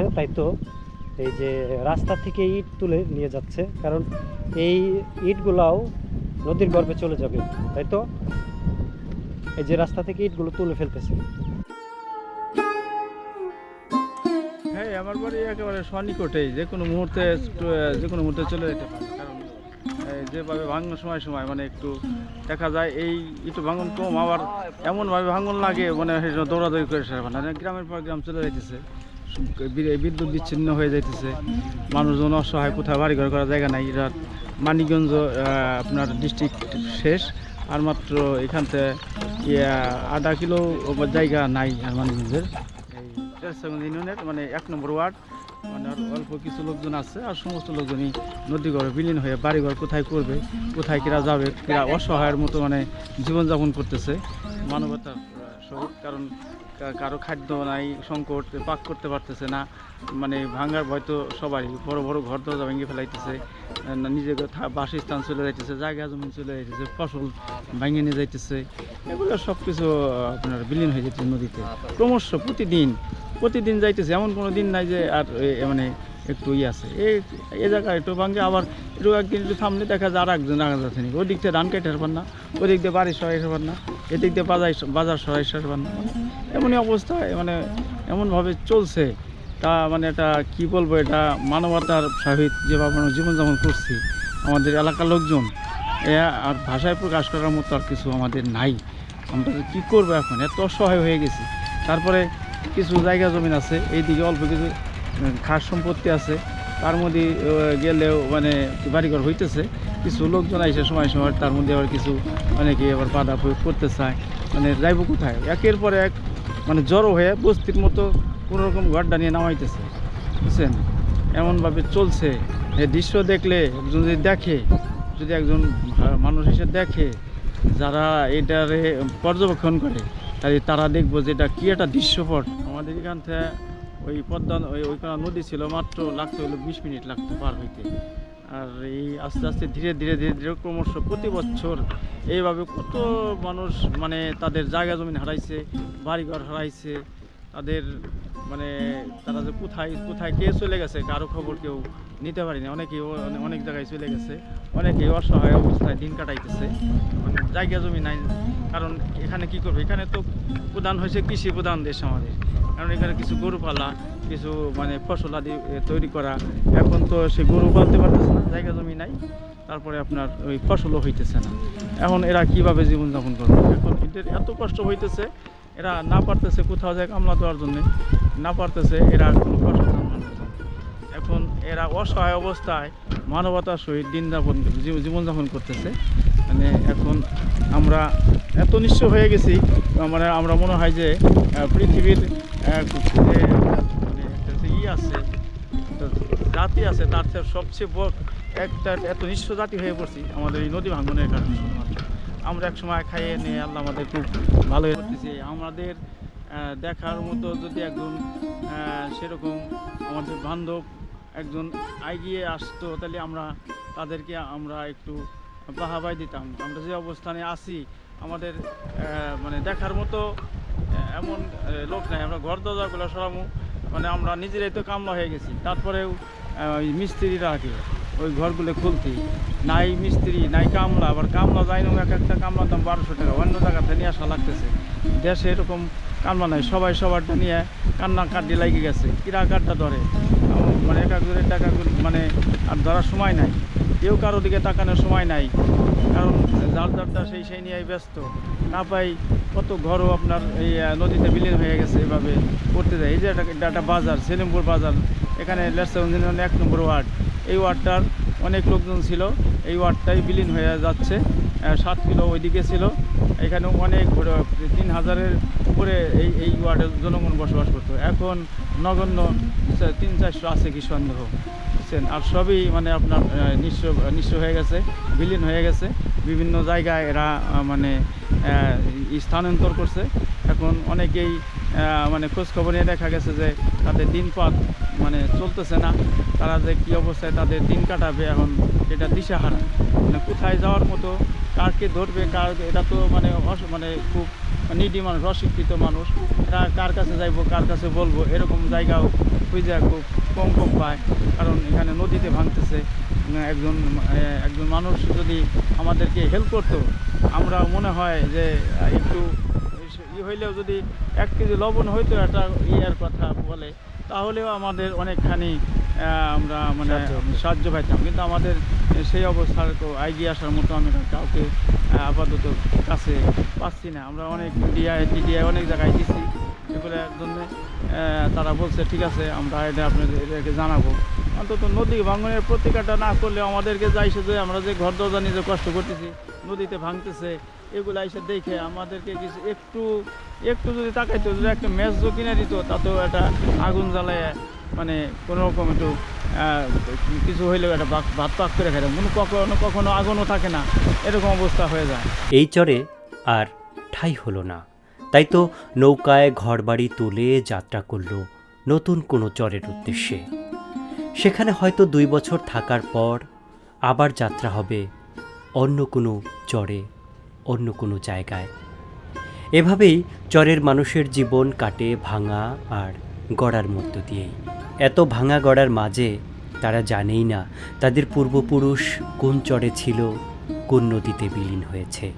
চলছে তাই তো? এই যে রাস্তা থেকে ইট তুলে নিয়ে যাচ্ছে, কারণ এই ইটগুলাও নদীর গর্ভে চলে যাবে, তাই তো? এই যে রাস্তা থেকে ইটগুলো তুলে ফেলতেছে। আমার বাড়ি একেবারে সনিকটেই যে কোনো মুহূর্তে যে কোনো মুহূর্তে চলে যেতে পারে যেভাবে ভাঙন সময় সময় মানে একটু দেখা যায়, এই একটু ভাঙন কম, আবার এমনভাবে ভাঙন লাগে মানে দৌড়াদৌড়ি করে মানে গ্রামের পর গ্রাম চলে যাইতেছে। বি- বিদ্যুৎ বিচ্ছিন্ন হয়ে যাইতেছে। মানুষজন অসহায়, কোথাও বাড়ি ঘর করার জায়গা নাই। এরা মানিকগঞ্জ আপনার ডিস্ট্রিক্ট শেষ। আর মাত্র এখানতে আধা কিলো জায়গা নাই আর মানিকগঞ্জের। ইউনিয়নের মানে এক নম্বর ওয়ার্ড। মানে অল্প কিছু লোকজন আছে, আর সমস্ত লোকজনই নদী ঘরে বিলীন হয়ে বাড়িঘর কোথায় করবে, কোথায় কিরা যাবে, কিরা অসহায়ের মতো মানে জীবনযাপন করতেছে। মানবতার সহিত কারণ কারও খাদ্য নাই, সংকট, পাক করতে পারতেছে না। মানে ভাঙ্গার ভয় তো সবারই। বড় বড় ঘর দরজা ভেঙে ফেলাইতেছে। নিজের বাসস্থান চলে যাইতেছে, জায়গা জমিন চলে যাইতেছে, ফসল ভেঙে নিয়ে যাইতেছে। এগুলো সব কিছু আপনার বিলীন হয়ে যাচ্ছে নদীতে। ক্রমশ প্রতিদিন প্রতিদিন যাইতেছে, এমন কোনো দিন নাই যে আর মানে একটু ইয়ে আছে। এই এ জায়গায় একটু ভাঙে আবার একটু একদিন একটু সামনে দেখা যায় আর একজন আগে যাচ্ছে নাকি। ওদিক দিয়ে ধান কেটে পার না, ওদিক দিয়ে বাড়ি সরাই পার না, এদিক দিয়ে বাজার বাজার সরাই পার না। মানে এমনই অবস্থায় মানে এমনভাবে চলছে। তা মানে এটা কি বলব, এটা মানবতার সহিত যেভাবে আমরা জীবনযাপন করছি, আমাদের এলাকার লোকজন, এ আর ভাষায় প্রকাশ করার মতো আর কিছু আমাদের নাই। আমরা কী করব এখন? এত অসহায় হয়ে গেছি। তারপরে কিছু জায়গা জমিন আছে, এইদিকে অল্প কিছু খাস সম্পত্তি আছে। তার মধ্যে গেলেও মানে বাড়িঘর হইতেছে। কিছু লোকজন আইসে সময় সময় তার মধ্যে আবার কিছু অনেকে আবার বাধা প্রয়োগ করতে চায়। মানে যাইব কোথায়? একের পর এক মানে জড়ো হয়ে বস্তির মতো কোনো রকম ঘরটা নিয়ে নামাইতেছে। বুঝছেন? এমনভাবে চলছে। এই দৃশ্য দেখলে যদি দেখে, যদি একজন মানুষ হিসেবে দেখে, যারা এটারে পর্যবেক্ষণ করে তাহলে তারা দেখব যে এটা কী একটা দৃশ্যপট। আমাদের এখান থেকে ওই পদ্মা, ওই ওইখানে নদী ছিল মাত্র লাগতে হলো বিশ মিনিট লাগতো পার হইতে। আর এই আস্তে আস্তে ধীরে ধীরে ধীরে ধীরে ক্রমশ প্রতি বছর এইভাবে কত মানুষ মানে তাদের জায়গা জমিন হারাইছে, বাড়িঘর হারাইছে। তাদের মানে তারা যে কোথায় কোথায় কে চলে গেছে, কারও খবর কেউ নিতে পারিনি। অনেকে অনেক জায়গায় চলে গেছে। অনেকেই অসহায় অবস্থায় দিন কাটাইতেছে। মানে জায়গা জমি নাই। কারণ এখানে কি করবে? এখানে তো প্রধান হয়েছে কৃষি প্রধান দেশ আমাদের। কারণ এখানে কিছু গরু পালা, কিছু মানে ফসল আদি তৈরি করা। এখন তো সে গরু পালতে পারতেছে না, জায়গা জমি নাই। তারপরে আপনার ওই ফসলও হইতেছে না। এখন এরা কীভাবে জীবনযাপন করবে? এখন এদের এত কষ্ট হইতেছে এরা না পারতেছে কোথাও যায় কামলা দেওয়ার জন্য। না পারতেছে, এরা কোনো। এখন এরা অসহায় অবস্থায় মানবতার সহিত দিন যাপন জীবনযাপন করতেছে। মানে এখন আমরা এত নিঃস্ব হয়ে গেছি মানে আমরা মনে হয় যে পৃথিবীর যে মানে ই আছে জাতি আছে, তার সবচেয়ে বড় একটা এত নিঃস্ব জাতি হয়ে পড়ছি আমাদের এই নদী ভাঙনের কারণে। আমরা এক সময় খাইয়ে নিয়ে আল্লাহ আমাদের খুব ভালো করতেছি। আমাদের দেখার মতো যদি একজন সেরকম আমাদের বান্ধব একজন এগিয়ে আসতো, তাহলে আমরা তাদেরকে আমরা একটু বাহাবাই দিতাম। আমরা যে অবস্থানে আছি, আমাদের মানে দেখার মতো এমন লোক নাই। আমরা ঘর দরজাগুলো সরামু মানে আমরা নিজেরাই তো কামলা হয়ে গেছি। তারপরেও ওই মিস্ত্রিরা আগে ওই ঘরগুলো খুলতে। নাই মিস্ত্রি, নাই কামলা, আবার কামলা যাই না, এক একটা কামলার দাম বারোশো টাকা। অন্য জায়গাতে নিয়ে আসা লাগতেছে। দেশে এরকম কামলা নাই, সবাই সবারটা নিয়ে কান্না কাটি লাগিয়ে গেছে। কিরা কাঠটা ধরে? মানে এক একজনের টাকা মানে আর ধরার সময় নাই। কেউ কারও দিকে তাকানোর সময় নাই। কারণ যার যারটা সেই সেই নিয়েই ব্যস্ত। না পাই কত ঘরও আপনার এই নদীতে বিলীন হয়ে গেছে এভাবে করতে যায়। এই যে একটা বাজার, সেলিমপুর বাজার। এখানে লেটসাউন্ড এক নম্বর ওয়ার্ড। এই ওয়ার্ডটার অনেক লোকজন ছিল। এই ওয়ার্ডটাই বিলীন হয়ে যাচ্ছে। সাত কিলো ওইদিকে ছিল। এখানে অনেক তিন হাজারের উপরে এই এই ওয়ার্ডের জনগণ বসবাস করতো। এখন নগণ্য তিন চারশো আছে কি সন্দেহ? বুঝছেন? আর সবই মানে আপনার নিঃস্ব নিঃস্ব হয়ে গেছে, বিলীন হয়ে গেছে। বিভিন্ন জায়গায় এরা মানে স্থানান্তর করছে। এখন অনেকেই মানে খোঁজখবর নিয়ে দেখা গেছে যে তাদের দিনপাত মানে চলতেছে না। তারা যে কী অবস্থায় তাদের দিন কাটাবে এখন, এটা দিশাহারা। মানে কোথায় যাওয়ার মতো, কারকে ধরবে, কার, এটা তো মানে মানে খুব নিডি মানুষ, অশিক্ষিত মানুষ। এরা কার কাছে যাইবো, কার কাছে বলব, এরকম জায়গাও খুঁজে খুব কম কম পায়। কারণ এখানে নদীতে ভাঙতেছে। একজন একজন মানুষ যদি আমাদেরকে হেল্প করতো, আমরা মনে হয় যে, একটু ই হইলেও যদি এক কেজি লবণ হইতো একটা ইয়ের কথা বলে, তাহলেও আমাদের অনেকখানি আমরা মানে সাহায্য পাইতাম। কিন্তু আমাদের সেই অবস্থার তো এগিয়ে আসার মতো আমি কাউকে আপাতত কাছে পাচ্ছি না। আমরা অনেক ডিআই টিডিআই অনেক জায়গায় দিছি এগুলোর জন্য তারা বলছে ঠিক আছে আমরা এটা আপনাদের এদেরকে জানাব। অন্তত নদী ভাঙনের প্রতিকারটা না করলে আমাদেরকে যাই সে যে আমরা যে ঘর দরজা নিজে কষ্ট করতেছি নদীতে ভাঙতেছে এগুলো এসে দেখে আমাদেরকে কিছু একটু একটু যদি তাকাইতো, যদি একটা ম্যাচ কিনে দিত, তাতেও একটা আগুন জ্বালায় মানে কোনো রকম একটু কিছু হইলেও একটা ভাত পাক করে খাইতাম। কোনো কখনো কখনো আগুনও থাকে না। এরকম অবস্থা হয়ে যায়। এই চরে আর ঠাই হলো না। তাই তো নৌকায় ঘরবাড়ি তুলে যাত্রা করল নতুন কোনো চরের উদ্দেশ্যে। সেখানে হয়তো দুই বছর থাকার পর আবার যাত্রা হবে অন্য কোনো চরে। অন্য কোনো জায়গায়। এভাবেই চরের মানুষের জীবন কাটে ভাঙা আর গড়ার মধ্য দিয়েই। এত ভাঙা গড়ার মাঝে তারা জানেই না তাদের পূর্বপুরুষ কোন চরে ছিল, কোন নদীতে বিলীন হয়েছে।